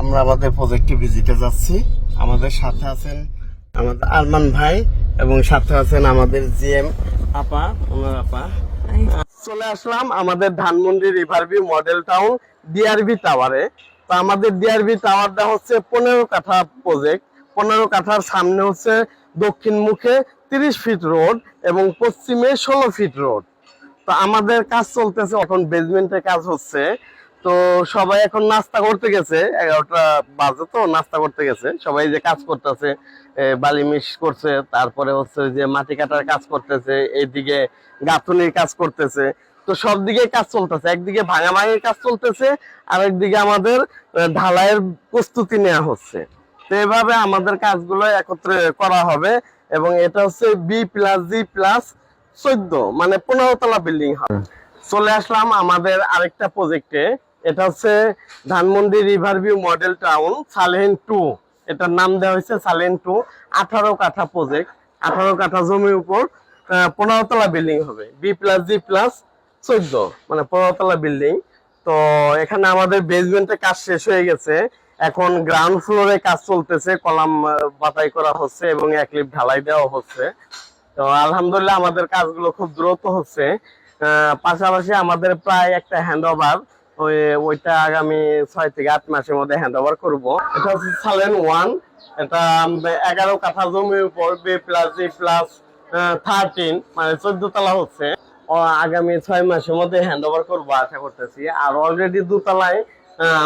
আমরা আমাদের প্রজেক্টে ভিজিটে যাচ্ছি। আমাদের সাথে আছেন আমাদের আরমান ভাই এবং সাথে আছেন আমাদের জিএম আপা, ওনার আপা। চলে আসলাম আমাদের Dhanmondi river view model town DRB টাওয়ারে তো আমাদের ডিআরবি টাওয়ারটা হচ্ছে পনেরো কাঠা প্রজেক্ট পনেরো কাঠার সামনে হচ্ছে দক্ষিণ মুখে তিরিশ ফিট রোড এবং পশ্চিমে ষোলো ফিট রোড তো আমাদের কাজ চলতেছে এখন বেজমেন্টের কাজ হচ্ছে। তো সবাই এখন নাস্তা করতে গেছে এগারোটা বাজে তো নাস্তা করতে গেছে। সবাই যে কাজ করতেছে বালি মিশ করছে তারপরে হচ্ছে যে মাটি কাটার কাজ করতেছে এইদিকে গাঁথনির কাজ করতেছে। তো সব দিকে কাজ চলতেছে একদিকে ভাঙাভাঙির কাজ চলতেছে আর একদিকে আমাদের ঢালাইয়ের প্রস্তুতি নেওয়া হচ্ছে। তো এভাবে আমাদের কাজগুলো একত্রে করা হবে এবং এটা হচ্ছে বি প্লাস জি প্লাস চোদ্দ মানে পনেরো তলা বিল্ডিং হবে। চলে আসলাম আমাদের আরেকটা প্রজেক্টে এটা হচ্ছে Dhanmondi river view model town সালেন two. এটার নাম দেওয়া হয়েছে সালেন টু। আঠারো কাঠা প্রজেক্ট আঠারো কাঠা জমির উপর পনেরোতলা বিল্ডিং হবে। বি প্লাস জি প্লাস চোদ্দ মানে পনেরোতলা বিল্ডিং তো এখানে আমাদের বেসমেন্টের কাজ শেষ হয়ে গেছে। এখন গ্রাউন্ড ফ্লোরে কাজ চলতেছে, কলাম বাতাই করা হচ্ছে এবং এক লিফট ঢালাই দেওয়া হচ্ছে। তো আলহামদুলিল্লাহ আমাদের কাজগুলো খুব দ্রুত হচ্ছে। পাশাপাশি আমাদের প্রায় একটা হ্যান্ড ওভার ওইটা আগামী ছয় থেকে আট মাসের মধ্যে হ্যান্ড ওভার করব। এটা হচ্ছে সালেন ওয়ান এটা এগারো কাঠা জমির উপর B plus G plus thirteen মানে চোদ্দ তলা হচ্ছে আগামী ছয় মাসের মধ্যে হ্যান্ড ওভার করব আশা করতেছি। আর অলরেডি দুতলায়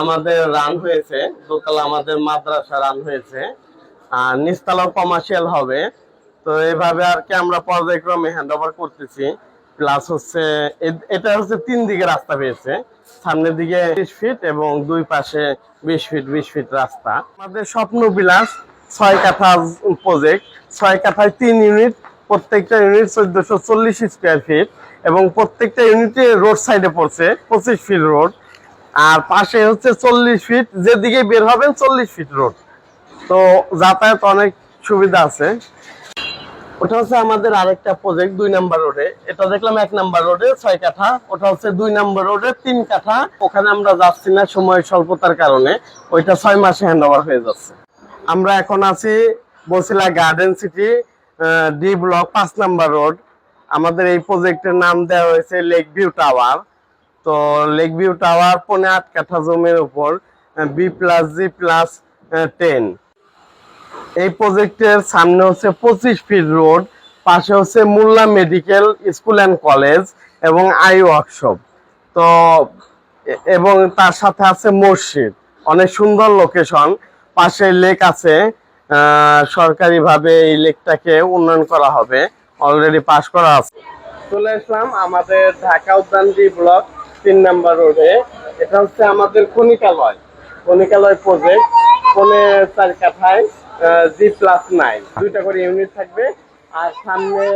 আমাদের রান হয়েছে। দোতলা আমাদের মাদ্রাসা রান হয়েছে। আর নিচতলাও কমার্শিয়াল হবে। তো এইভাবে আর কি আমরা পর্যায়ক্রমে হ্যান্ড ওভার করতেছি। প্লাস হচ্ছে এটা হচ্ছে তিন দিকে রাস্তা পেয়েছে। সামনের দিকে বিশ ফিট এবং দুই পাশে বিশ ফিট বিশ ফিট রাস্তা। আমাদের স্বপ্ন বিলাস, ছয় কাঠা প্রজেক্ট ছয় কাঠায় তিন ইউনিট প্রত্যেকটা ইউনিট চোদ্দশো চল্লিশ স্কোয়ার ফিট এবং প্রত্যেকটা ইউনিটে রোড সাইডে পড়ছে, পঁচিশ ফিট রোড আর পাশে হচ্ছে চল্লিশ ফিট যেদিকে বের হবেন চল্লিশ ফিট রোড তো যাতায়াত অনেক সুবিধা আছে। ওটা হচ্ছে আমাদের আরেকটা প্রজেক্ট দুই নাম্বার রোডে এটা দেখলাম এক নাম্বার রোডে ছয় কাঠা। ওটা হচ্ছে দুই নাম্বার রোডে তিন কাঠা। ওখানে আমরা যাচ্ছি না সময় স্বল্পতার কারণে। ওইটা ছয় মাসে হ্যান্ড ওভার হয়ে যাচ্ছে। আমরা এখন আছি Basila garden city D block পাঁচ নাম্বার রোড আমাদের এই প্রজেক্টের নাম দেওয়া হয়েছে লেক ভিউ টাওয়ার তো লেক ভিউ টাওয়ার পনে আট কাঠা জমির উপর B plus G plus ten এই প্রজেক্টের সামনে হচ্ছে পঁচিশ ফিট রোড, পাশে হচ্ছে Mollah medical school and college এবং আই ওয়ার্কশপ। তো এবং তার সাথে আছে মসজিদ, অনেক সুন্দর লোকেশন পাশে লেক আছে সরকারিভাবে এই লেকটাকে উন্নয়ন করা হবে অলরেডি পাস করা আছে। চলে আসলাম আমাদের ঢাকা উদ্যান ডি ব্লক তিন নাম্বার রোডে। এটা হচ্ছে আমাদের খনিকালয় খনিকালয় প্রজেক্ট পনে চার কাঠায় জি প্লাস নাইন দুইটা করে ইউনিট থাকবে। আর সামনে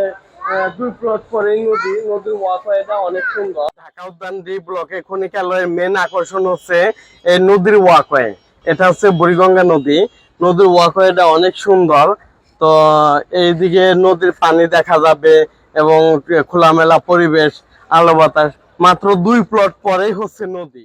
দুই প্লট করে নদী। নদীর ওয়াকওয়েটা অনেক সুন্দর। ঢাকা উদ্যান ডি ব্লকে খনিকালয়ের মেন আকর্ষণ হচ্ছে এই নদীর ওয়াকওয়ে এটা হচ্ছে বুড়িগঙ্গা নদী। নদীর ওয়াকওয়েটা অনেক সুন্দর। তো, এইদিকে নদীর পানি দেখা যাবে এবং খোলামেলা পরিবেশ, আলো বাতাস। মাত্র দুই প্লট পরেই হচ্ছে নদী।